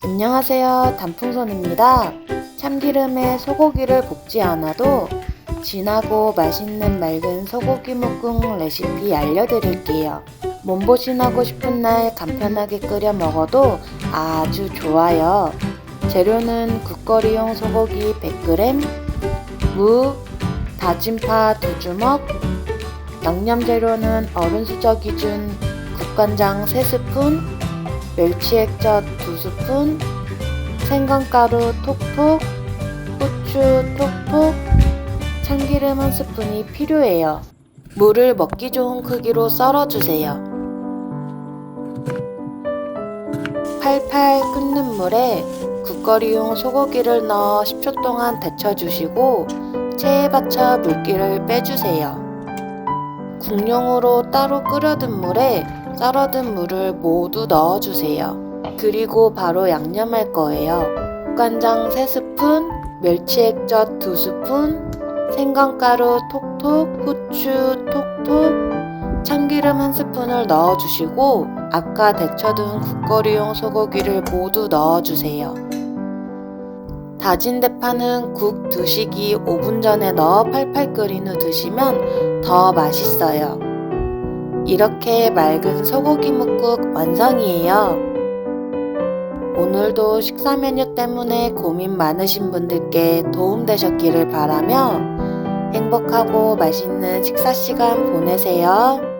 안녕하세요. 단풍손입니다. 참기름에 소고기를 볶지 않아도 진하고 맛있는 맑은 소고기 묵국 레시피 알려드릴게요. 몸보신하고 싶은 날 간편하게 끓여 먹어도 아주 좋아요. 재료는 국거리용 소고기 100g, 무, 다진 파 2주먹, 양념 재료는 어른 수저 기준 국간장 3스푼, 멸치 액젓 2스푼, 생강가루 톡톡, 후추 톡톡, 참기름 한 스푼이 필요해요. 물을 먹기 좋은 크기로 썰어주세요. 팔팔 끓는 물에 국거리용 소고기를 넣어 10초 동안 데쳐주시고 체에 받쳐 물기를 빼주세요. 국용으로 따로 끓여둔 물에 썰어둔 물을 모두 넣어주세요. 그리고 바로 양념할 거예요. 간장 3스푼, 멸치 액젓 2스푼, 생강가루 톡톡, 후추 톡톡, 참기름 한 스푼을 넣어주시고 아까 데쳐둔 국거리용 소고기를 모두 넣어주세요. 다진 대파는 국 드시기 5분 전에 넣어 팔팔 끓인 후 드시면 더 맛있어요. 이렇게 맑은 소고기 묵국 완성이에요. 오늘도 식사 메뉴 때문에 고민 많으신 분들께 도움되셨기를 바라며 행복하고 맛있는 식사 시간 보내세요.